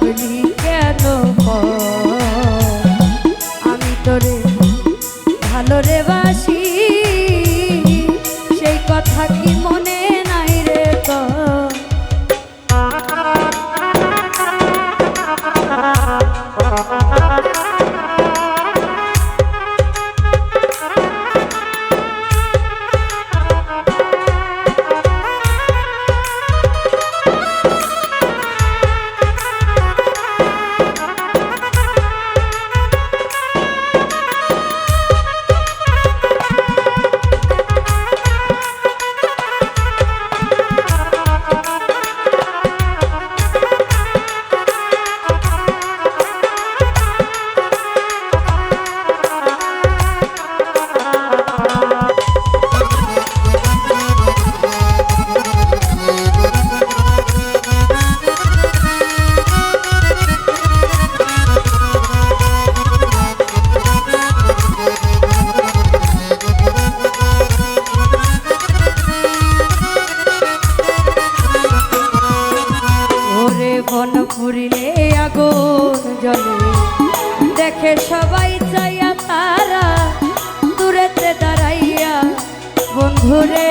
believe জীবন ফুরিলে আগুন জলে দেখে সবাই চাইয়া তারা দূরেতে দাঁড়াইয়া বন্ধুরে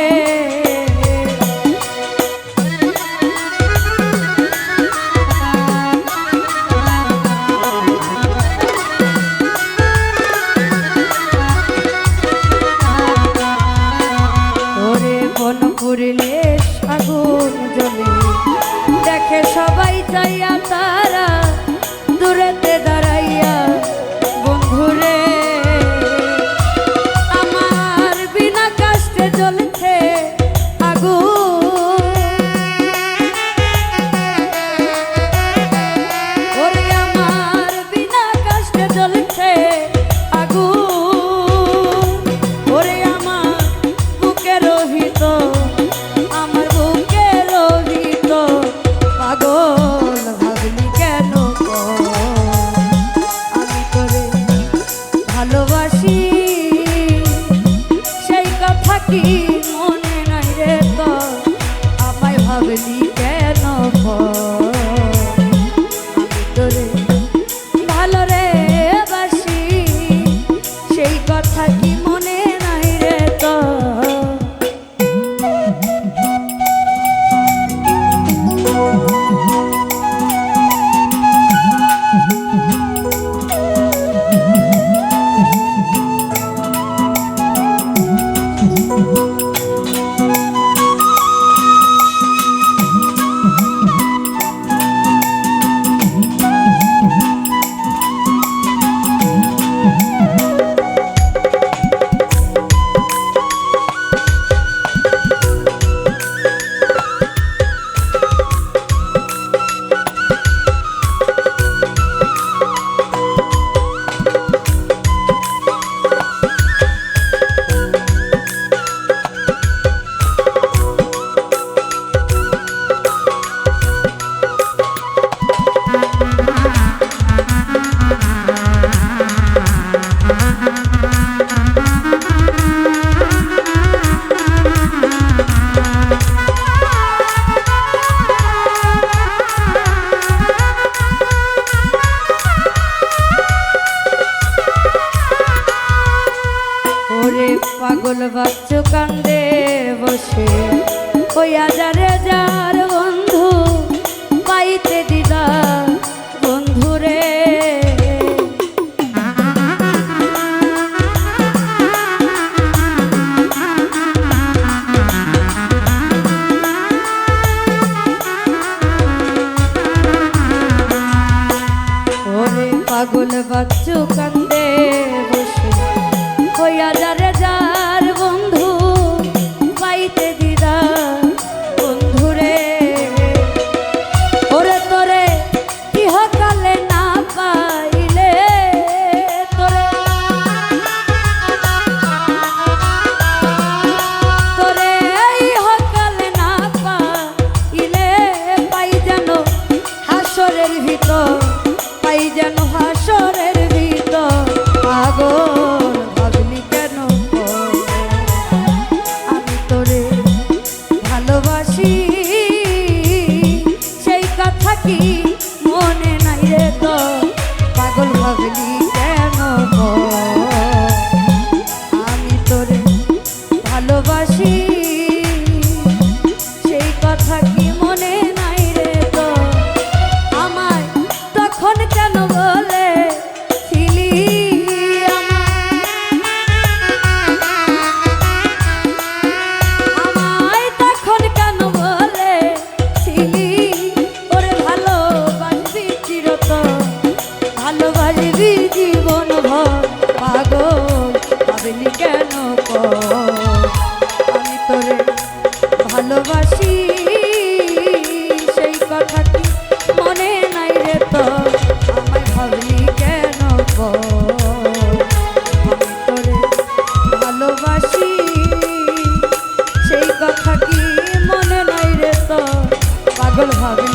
ভাবলি কেন ভয় বাচ্চু কান্দে বসে। ওই আজারে যার বন্ধু, পাইতে দিদা বন্ধুরে পাগল বাচ্চু কান্দে বসে। ওই আজারে aquí. ভালোবাসবি জীবন ভর, পাগল ভাবলি কেন আমি তোরে ভালোবাসি, সেই কথাটি মনে নাই রে তো আমায় ভাবলি কেন আমি তোরে ভালোবাসি, সেই কথা কি মনে নাই রে তো পাগল ভাবে